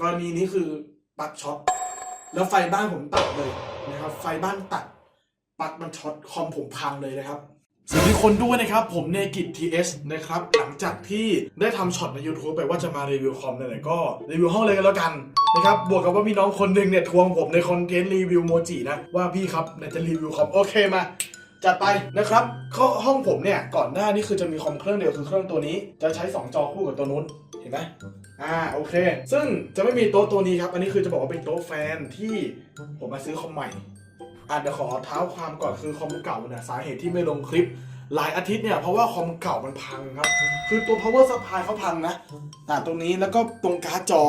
กรณีนี้คือปลั๊กช็อตแล้วไฟบ้านผมตัดเลยนะครับ ไฟบ้านตัดปลั๊กมันช็อตคอมผมพังเลยนะครับสวัสดีคนด้วยนะครับ ผมเนกิจ TS นะครับ หลังจากที่ได้ทำช็อตใน YouTube ไปว่าจะมารีวิวคอมไหนๆก็ รีวิวห้องเลยกันแล้วกันนะครับบวกกับว่ามีน้องคนหนึ่งเนี่ยทวงผมในคอนเทนต์รีวิวโมจินะ ว่าพี่ครับเนี่ยจะรีวิวคอม โอเคมาจัดไปนะครับข้อห้องผมเนี่ย ก่อนหน้านี่คือจะมีคอมเครื่องเดียวคือเครื่องตัวนี้ จะใช้ 2 จอคู่กับตัวนู้นเห็นไหม อ่าโอเค ซึ่งจะไม่มีโต๊ะตัวนี้ครับ อันนี้คือจะบอกว่าเป็นโต๊ะแฟนที่ผมมาซื้อคอมใหม่อะเดี๋ยวขอเท้าความก่อนคือคอมเก่าเนี่ยสาเหตุที่ไม่ลงคลิปหลายอาทิตย์เนี่ยเพราะว่าคอมเก่ามันพังครับ คือตัว power supply เขาพังนะอ่าตรงนี้แล้วก็ตรงการ์ดจอ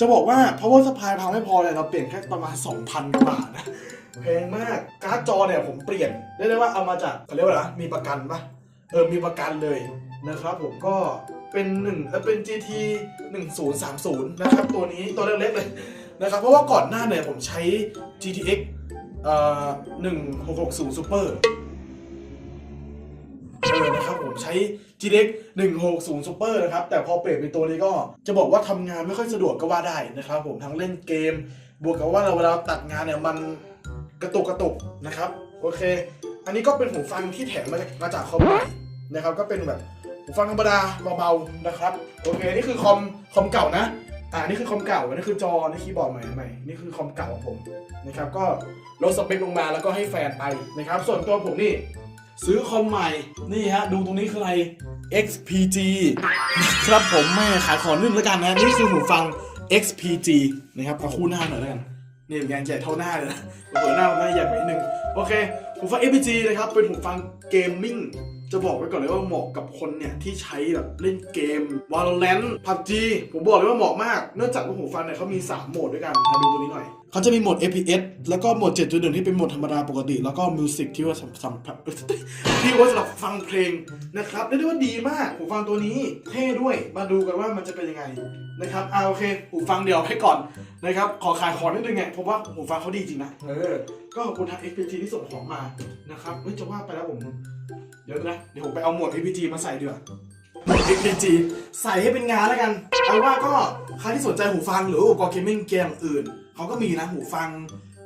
จะบอกว่า power supply พังไม่พอเลยเราเปลี่ยนแค่ประมาณ 2,000กว่าบาทนะแพงมากการ์ดจอเนี่ยผมเปลี่ยนเรียกได้ว่าเอามาจากเขาเรียกว่าอะไรมีประกันปะเออมีประกันเลยนะครับผมก็ เป็นหนึ่งเออเป็น GT 1030 นะครับตัวนี้ตัวเล็กๆเลยนะครับเพราะว่าก่อนหน้าเนี่ยผมใช้ GTX เอ่อ1660 Super เออนะครับผมใช้ GTX 160 Super นะครับ แต่พอเปลี่ยนเป็นตัวนี้ก็จะบอกว่าทำงานไม่ค่อยสะดวกก็ว่าได้นะครับผมทั้งเล่นเกม บวกกับว่าเราเวลาตัดงานเนี่ยมันกระตุกกระตุกนะครับ โอเค อันนี้ก็เป็นหูฟังที่แถมมาจากมาจากคอมใหม่นะครับ ก็เป็นแบบ หูฟังธรรมดาเบาๆนะครับ โอเค นี่คือคอมคอมเก่านะ อ่า นี่คือคอมเก่า อันนี้คือจอ นี่คีย์บอร์ดใหม่ใหม่นี่คือคอมเก่าของผมนะครับ ก็ลดสเปคลงมาแล้วก็ให้แฟนไปนะครับ ส่วนตัวผมนี่ซื้อคอมใหม่ นี่ฮะ ดูตรงนี้คืออะไร XPG ครับผมแม่ขายของนิดนึงแล้วกันนะ นี่คือหูฟัง XPG นะครับเอาคู่หน้าหน่อยแล้วกัน นี่เป็นงานใหญ่เท่าหน้าเลยนะหัวหน้าผมหน้าใหญ่ไปนิดนึง โอเค หูฟัง XPG นะครับ เป็นหูฟังเกมมิ่งจะบอกไว้ก่อนเลยว่าเหมาะกับคนเนี่ยที่ใช้แบบเล่นเกม Valorant PUBG ผมบอกเลยว่าเหมาะมาก เนื่องจากว่าหูฟังเนี่ยเขามี 3 โหมดด้วยกันมาดูตัวนี้หน่อยเขาจะมีโหมด FPS แล้วก็โหมด 7.1 ที่เป็นโหมดธรรมดาปกติ แล้วก็มิวสิกที่ว่าสำสำที่ว่าสำหรับฟังเพลงนะครับเรียกได้ว่าดีมากหูฟังตัวนี้เท่ด้วยมาดูกันว่ามันจะเป็นยังไงนะครับอ่าโอเคหูฟังเดียวให้ก่อนนะครับขอขายของนิดนึงไงเพราะว่าหูฟังเขาดีจริงนะเออก็ขอบคุณทาง XPG ที่ส่งของมานะครับเฮ้ยจะว่าไปแล้วผม เดี๋ยวนะเดี๋ยวผมไปเอาหมวด XPG มาใส่ดีกว่าหมวด XPG ใส่ให้เป็นงานแล้วกันเอาว่าก็ใครที่สนใจหูฟังหรืออุปกรณ์เกมมิ่งเกมอื่นเขาก็มีนะหูฟัง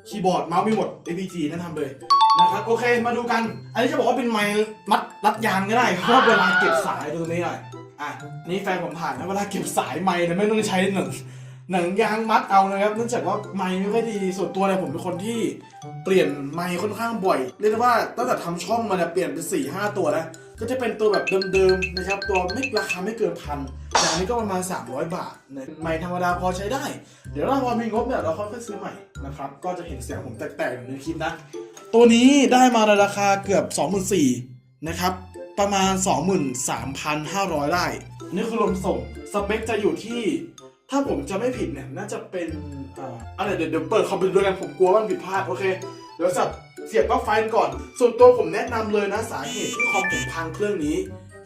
คีย์บอร์ดเมาส์มีหมด XPG แนะนทำเลยนะครับโอเคมาดูกัน อันนี้จะบอกว่าเป็นไม้มัดรัดยางก็ได้เพราะว่าเวลาเก็บสายดูตรงนี้หน่อยอะอันนี้แฟนผมผ่านนะเวลาเก็บสายไม้เนี่ยไม่ต้องใช้หนัง หนังยางมัดเอานะครับเนื่องจากว่าไม้ไม่ค่อยดีส่วนตัวเนี่ยผมเป็นคนที่เปลี่ยนไม้ค่อนข้างบ่อยเรียกได้ว่าตั้งแต่ทำช่องมาเนี่ยเปลี่ยนเป็น4ี่ห้าตัวนะก็จะเป็นตัวแบบเดิมๆนะครับตัวไม่ราคาไม่เกินพันอย่างนี้ก็ประมาณ 300 บาทนะไม้ธรรมดาพอใช้ได้ เดี๋ยวเราพอมีงบเนี่ยเราค่อยๆซื้อใหม่นะครับก็จะเห็นเสียงผมแตกๆอยู่ในคลิปนะตัวนี้ได้มาในราคาเกือบ 24,000นะครับประมาณ 23,500 ได้นี่คือรวมส่งสเปคจะอยู่ที่ ถ้าผมจะไม่ผิดเนี่ยน่าจะเป็นอ่าอะไรเดี๋ยวเดี๋ยวเปิดคอมพิวเตอร์กันผมกลัวว่ามันผิดพลาดโอเคเดี๋ยวสับเสียบปลั๊กไฟก่อน ส่วนตัวผมแนะนำเลยนะสาเหตุที่คอมผมพังเครื่องนี้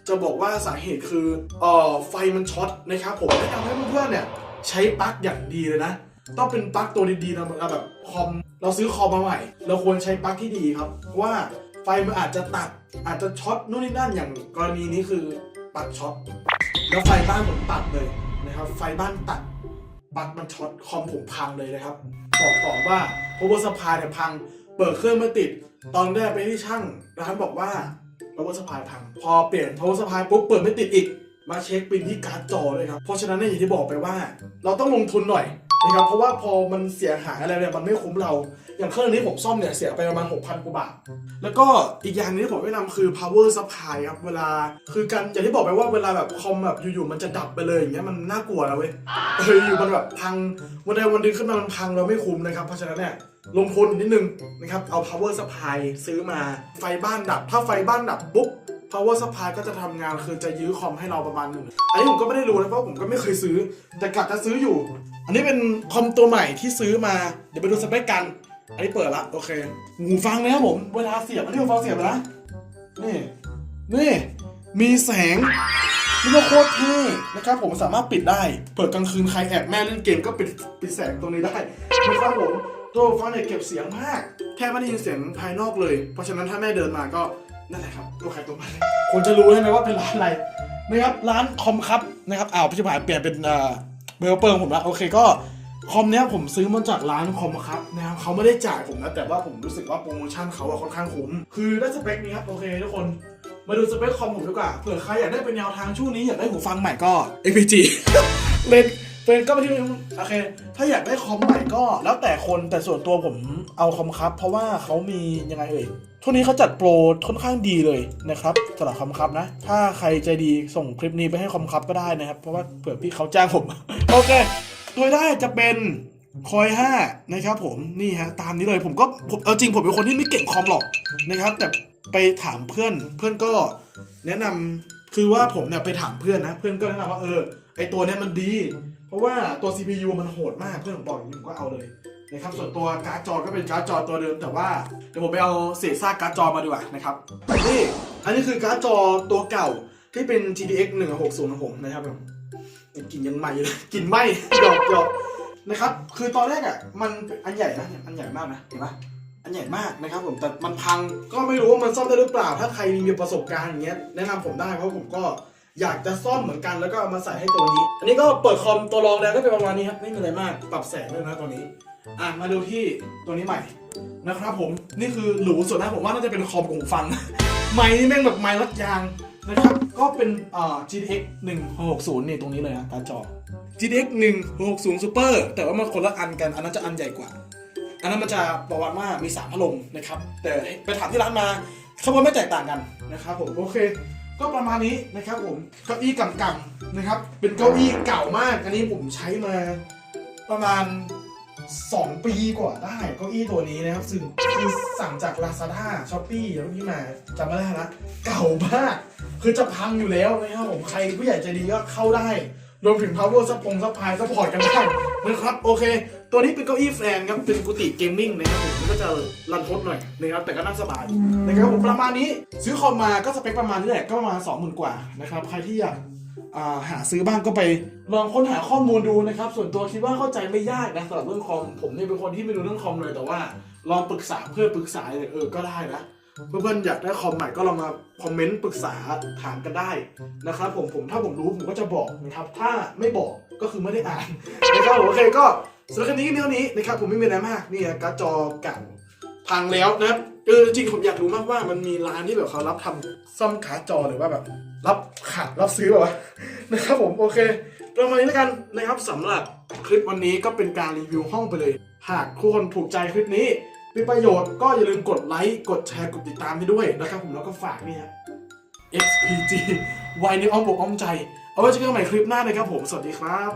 จะบอกว่าสาเหตุคือเอ่อไฟมันช็อตนะครับผมแนะนำให้เพื่อนๆเนี่ยใช้ปลั๊กอย่างดีเลยนะ ต้องเป็นปลั๊กตัวดีๆนะเราแบบคอมเราซื้อคอมมาใหม่ เราควรใช้ปลั๊กที่ดีครับเพราะว่าไฟมันอาจจะตัดอาจจะช็อตนู่นนี่นั่นอย่างกรณีนี้คือปลั๊กช็อตแล้วไฟบ้านผมตัดเลย นะครับ ไฟบ้านตัดปลั๊กมันช็อตคอมผมพังเลยนะครับ บอกก่อนว่า power supply เนี่ยพัง เปิดเครื่องไม่ติด ตอนแรกไปที่ช่างร้านบอกว่า power supply พัง พอเปลี่ยน power supply ปุ๊บเปิดไม่ติดอีก มาเช็คปินที่การ์ดจอเลยครับ เพราะฉะนั้นเนี่ยอย่างที่บอกไปว่า เราต้องลงทุนหน่อยนะครับ เพราะว่าพอมันเสียหายอะไรเนี่ยมันไม่คุ้มเรา อย่างเครื่องนี้ผมซ่อมเนี่ยเสียไปประมาณ 6,000กว่าบาท แล้วก็อีกอย่างนึงที่ผมแนะนำคือ power supply ครับ เวลา คือการอย่างที่บอกไปว่าเวลาแบบคอมแบบอยู่ๆมันจะดับไปเลยอย่างเงี้ยมันน่ากลัวนะเว้ยเอออยู่มันแบบพังวันใดวันหนึงขึ้นมามันพังเราไม่คุ้มนะครับ เพราะฉะนั้นเนี่ยลงทุนนิดนึงนะครับ เอา power supply ซื้อมา ไฟบ้านดับ ถ้าไฟบ้านดับปุ๊บ power supply ก็จะทำงานคือจะยื้อคอมให้เราประมาณหนึ่ง อันนี้ผมก็ไม่ได้รู้นะเพราะผมก็ไม่เคยซื้อ แต่กะจะซื้ออยู่ อันนี้เป็นคอมตัวใหม่ที่ซื้อมา เดี๋ยวไปดูสเปคกัน อันนี้เปิดละโอเคหูฟังนะครับผมเวลาเสียบอันนี้หูฟังเสียบนะนี่นี่มีแสงนี่ก็โคตรเท่นะครับผมสามารถปิดได้ เปิดกลางคืนใครแอบแม่เล่นเกมก็ปิดปิดแสงตรงนี้ได้นะครับผมตัวฟังเนี่ยเก็บเสียงมาก แทบไม่ได้ยินเสียงภายนอกเลย เพราะฉะนั้นถ้าแม่เดินมาก็นั่นแหละครับตัวใครตัวมันคนจะรู้ใช่ไหมว่าเป็นร้านอะไรนะครับร้านคอมครับนะครับอ้าวพี่ชิบหายเปลี่ยนเป็นเอ่อเบลเปิงผมละโอเคก็ คอมเนี้ยผมซื้อมาจากร้านคอมครับนะครับเขาไม่ได้จ่ายผมนะ แต่ว่าผมรู้สึกว่าโปรโมชั่นเขาอะค่อนข้างคุ้ม คือได้สเปคนี้ครับ โอเคทุกคน มาดูสเปคคอมผมดีกว่า เผื่อใครอยากได้เป็นแนวทางช่วงนี้อยากได้หูฟังใหม่ก็ APG เลนเป็นก็ไปที่โอเค ถ้าอยากได้คอมใหม่ก็แล้วแต่คนแต่ส่วนตัวผมเอาคอมครับ เพราะว่าเขามียังไงเอ่ยช่วงนี้เขาจัดโปรค่อนข้างดีเลยนะครับสำหรับคอมครับนะ ถ้าใครใจดีส่งคลิปนี้ไปให้คอมครับก็ได้นะครับ เพราะว่าเผื่อพี่เขาจ้างผม โอเค โดยได้จะเป็นคอย5นะครับผมนี่ฮะตามนี้เลยผมก็ผมเอาจริงผมเป็นคนที่ไม่เก่งคอมหรอกนะครับ แต่ไปถามเพื่อนเพื่อนก็แนะนำคือว่าผมเนี่ยไปถามเพื่อนนะเพื่อนก็แนะนำว่าเออไอตัวเนี้ยมันดี เพราะว่าตัว CPU มันโหดมากเพื่อนผมบอกอย่างนี้ผมก็เอาเลยนะครับส่วนตัวการ์ดจอก็เป็นการ์ดจอตัวเดิมแต่ว่าเดี๋ยวผมไปเอาเศษซากการ์ดจอมาดีกว่านะครับนี่อันนี้คือการ์ดจอตัวเก่าที่เป็น GTX 160ของผมนะครับผม กลินยังใหม่อยู่เลยกลินไหมหยอกหยอกนะครับ คือตอนแรกอะ มันอันใหญ่นะอันใหญ่มากนะเห็นปะอันใหญ่มากนะครับผมแต่มันพังก็ไม่รู้ว่ามันซ่อมได้หรือเปล่า ถ้าใครมีประสบการณ์อย่างเงี้ยแนะนำผมได้เพราะผมก็อยากจะซ่อมเหมือนกันแล้วก็เอามาใส่ให้ตัวนี้ อันนี้ก็เปิดคอมตัวรองแล้วก็เป็นประมาณนี้ครับไม่มีอะไรมากปรับแสงด้วยนะตัวนี้ อะมาดูที่ตัวนี้ใหม่นะครับผมนี่คือหรูสุดนะผมว่าน่าจะเป็นคอมของฟัง ไม้นี่แม่งแบบไม้รัดยางนะครับก็เป็นอ่า GTX 1660นี่ตรงนี้เลยนะการ์ดจอ GTX 1660 Super แต่ว่ามันคนละอันกัน อันนั้นจะอันใหญ่กว่า อันนั้นมันจะประวัติว่ามีสามพัดลมนะครับ แต่ไปถามที่ร้านมาเขาบอกไม่แตกต่างกันนะครับผมโอเค ก็ประมาณนี้นะครับผมเก้าอี้กำๆนะครับ เป็นเก้าอี้เก่ามาก อันนี้ผมใช้มาประมาณ 2 ปีกว่าได้เก้าอี้ตัวนี้นะครับ ซึ่งคือสั่งจาก Lazada s h o p e e แล้วพี่มาจำไม่ได้ละเก่ามากคือจะพังอยู่แล้วนะครับผมใครผู้ใหญ่ใจดีก็เข้าได้ รวมถึง power ซัพพงซัพพายซัพพอร์ตกันได้นะครับโอเค ตัวนี้เป็นเก้าอี้แฟนครับ เป็นกุฏิเกมมิ่งนะครับผมมันก็จะรันทดหน่อยนะครับแต่ก็นั่งสบายนะครับผมประมาณนี้ ซื้อคอมมาก็สเปคประมาณนี้แหละก็ประมาณ20,000กว่านะครับใครที่อยาก หาซื้อบ้างก็ไปลองค้นหาข้อมูลดูนะครับ ส่วนตัวคิดว่าเข้าใจไม่ยากนะสำหรับเรื่องคอมผมเนี่ยเป็นคนที่ไม่รู้เรื่องคอมเลยแต่ว่าลองปรึกษาเพื่อนปรึกษาเนี่ยเออก็ได้นะเพื่อนๆอยากได้คอมใหม่ก็ลองมาคอมเมนต์ปรึกษาถามกันได้นะครับผมผมถ้าผมรู้ผมก็จะบอกนะครับ ถ้าไม่บอกก็คือไม่ได้อ่านนะครับโอเคก็สำหรับคลิปนี้เท่านี้นะครับผมไม่มีอะไรมากนี่ฮะการ์ดจอเก่า พังแล้วนะครับเออจริงผมอยากรู้มากว่ามันมีร้านที่แบบเขารับทำซ่อมกาจอหรือว่าแบบ รับขัดรับซื้อแบบว่าวะนะครับผมโอเคประมาณนี้แล้วกันนะครับสำหรับคลิปวันนี้ก็เป็นการรีวิวห้องไปเลย หากทุกคนถูกใจคลิปนี้ มีประโยชน์ก็อย่าลืมกดไลค์กดแชร์กดติดตามให้ด้วยนะครับผมแล้วก็ฝากนี่ฮะ XPG ไวในอ้อมอกอ้อมใจ เอาไว้เจอกันใหม่คลิปหน้านะครับผม สวัสดีครับ